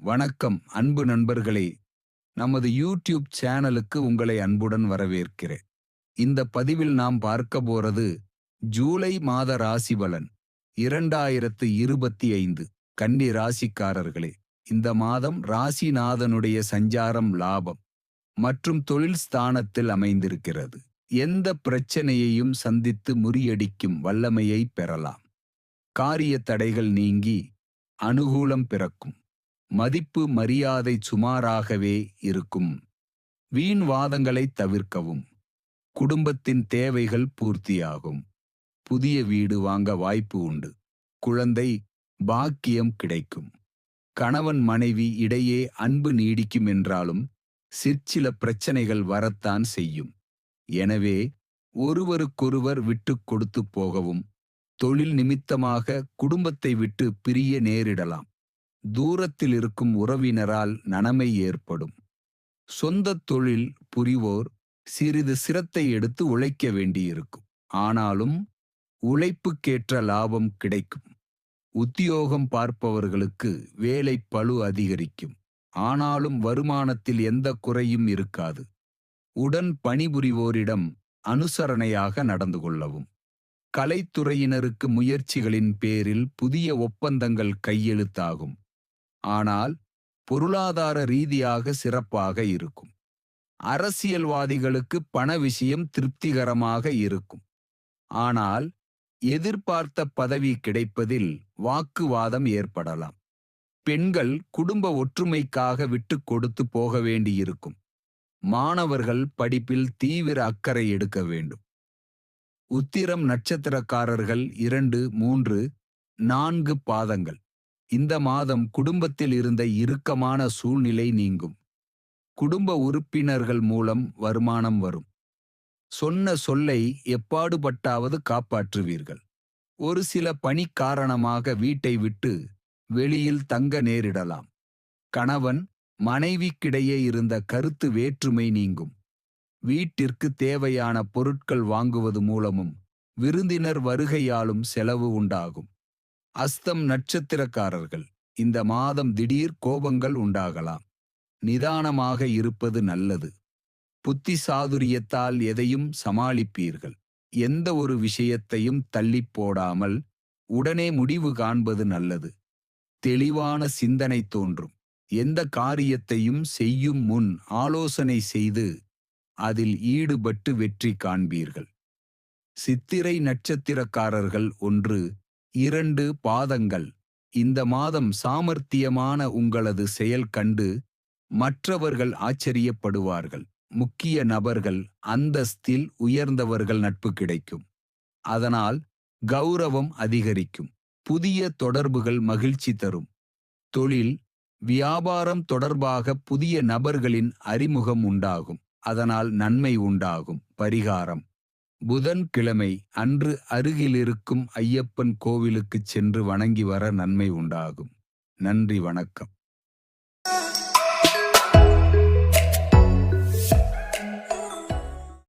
வணக்கம் அன்பு நண்பர்களே. நமது யூடியூப் சேனலுக்கு உங்களை அன்புடன் வரவேற்கிறேன். இந்த பதிவில் நாம் பார்க்க போறது ஜூலை மாத ராசி பலன் இரண்டாயிரத்து இருபத்தி ஐந்து கன்னி ராசிக்காரர்களே. இந்த மாதம் ராசிநாதனுடைய சஞ்சாரம் லாபம் மற்றும் தொழில் ஸ்தானத்தில் அமைந்திருக்கிறது. எந்த பிரச்சனையையும் சந்தித்து முறியடிக்கும் வல்லமையை பெறலாம். காரிய தடைகள் நீங்கி அனுகூலம் பிறக்கும். மதிப்பு மரியாதை சுமாராகவே இருக்கும். வீண் வாதங்களை தவிர்க்கவும். குடும்பத்தின் தேவைகள் பூர்த்தியாகும். புதிய வீடு வாங்க வாய்ப்பு உண்டு. குழந்தை பாக்கியம் கிடைக்கும். கணவன் மனைவி இடையே அன்பு நீடிக்கும் என்றாலும் சிற்சில பிரச்சனைகள் வரத்தான் செய்யும். எனவே ஒருவருக்கொருவர் விட்டுக் கொடுத்து போகவும் தொழில் நிமித்தமாக குடும்பத்தை விட்டு பிரிய நேரிடலாம். தூரத்தில் இருக்கும் உறவினரால் நனமை ஏற்படும். சொந்த தொழில் புரிவோர் சிறிது சிரத்தை எடுத்து உழைக்க வேண்டியிருக்கும். ஆனாலும் உழைப்புக்கேற்ற லாபம் கிடைக்கும். உத்தியோகம் பார்ப்பவர்களுக்கு வேலை பளு அதிகரிக்கும். ஆனாலும் வருமானத்தில் எந்த குறையும் இருக்காது. உடன் பணிபுரிவோரிடம் அனுசரணையாக நடந்து கொள்ளவும். கலைத்துறையினருக்கு முயற்சிகளின் பேரில் புதிய ஒப்பந்தங்கள் கையெழுத்தாகும். ஆனால் பொருளாதார ரீதியாக சிறப்பாக இருக்கும். அரசியல்வாதிகளுக்கு பண விஷயம் திருப்திகரமாக இருக்கும். ஆனால் எதிர்பார்த்த பதவி கிடைப்பதில் வாக்குவாதம் ஏற்படலாம். பெண்கள் குடும்ப ஒற்றுமைக்காக விட்டுக் கொடுத்து போக வேண்டியிருக்கும். மாணவர்கள் படிப்பில் தீவிர அக்கறை எடுக்க வேண்டும். உத்திரம் நட்சத்திரக்காரர்கள் இரண்டு மூன்று நான்கு பாதங்கள். இந்த மாதம் குடும்பத்தில் இருந்த இறுக்கமான சூழ்நிலை நீங்கும். குடும்ப உறுப்பினர்கள் மூலம் வருமானம் வரும். சொன்ன சொல்லை எப்பாடுபட்டாவது காப்பாற்றுவீர்கள். ஒரு சில பணி காரணமாக வீட்டை விட்டு வெளியில் தங்க நேரிடலாம். கணவன் மனைவிக்கிடையே இருந்த கருத்து வேற்றுமை நீங்கும். வீட்டிற்கு தேவையான பொருட்கள் வாங்குவது மூலமும் விருந்தினர் வருகையாலும் செலவு உண்டாகும். அஸ்தம் நட்சத்திரக்காரர்கள். இந்த மாதம் திடீர் கோபங்கள் உண்டாகலாம். நிதானமாக இருப்பது நல்லது. புத்தி சாதுரியத்தால் எதையும் சமாளிப்பீர்கள். எந்த ஒரு விஷயத்தையும் தள்ளிப் போடாமல் உடனே முடிவு காண்பது நல்லது. தெளிவான சிந்தனை தோன்றும். எந்த காரியத்தையும் செய்யும் முன் ஆலோசனை செய்து அதில் ஈடுபட்டு வெற்றி காண்பீர்கள். சித்திரை நட்சத்திரக்காரர்கள் ஒன்று இரண்டு பாதங்கள். இந்த மாதம் சாமர்த்தியமான உங்களது செயல் கண்டு மற்றவர்கள் ஆச்சரியப்படுவார்கள். முக்கிய நபர்கள் அந்தஸ்தில் உயர்ந்தவர்கள் நட்பு கிடைக்கும். அதனால் கௌரவம் அதிகரிக்கும். புதிய தொடர்புகள் மகிழ்ச்சி தரும். தொழில் வியாபாரம் தொடர்பாக புதிய நபர்களின் அறிமுகம் உண்டாகும். அதனால் நன்மை உண்டாகும். பரிகாரம். புதன்கிழமை அன்று அருகிலிருக்கும் ஐயப்பன் கோவிலுக்குச் சென்று வணங்கி வர நன்மை உண்டாகும். நன்றி வணக்கம்.